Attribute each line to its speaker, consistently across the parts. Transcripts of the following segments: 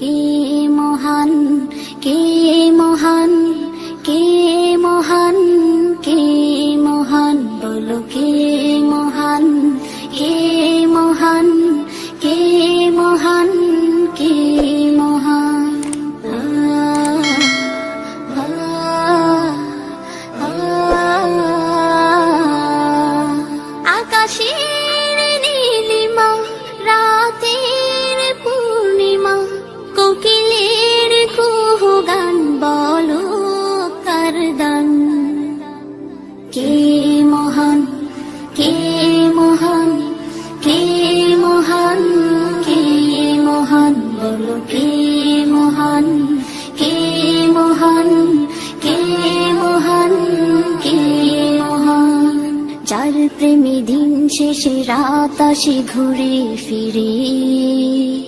Speaker 1: কে মহান কে মহান কে মহান কে মহান বলো কার দান কে মহান কে মহান কে মহান কে মহান, বলো কে মহান কে মহান কে মহান কে মহান। যার প্রেমী দিন শেষে রাত আসে ঘুরে ফিরে।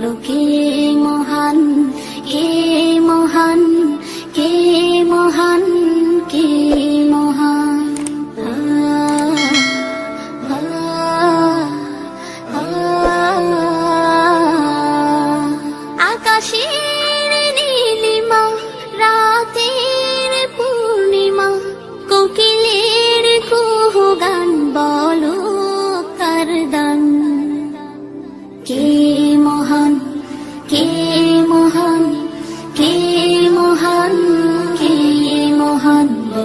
Speaker 1: লুকিয়ে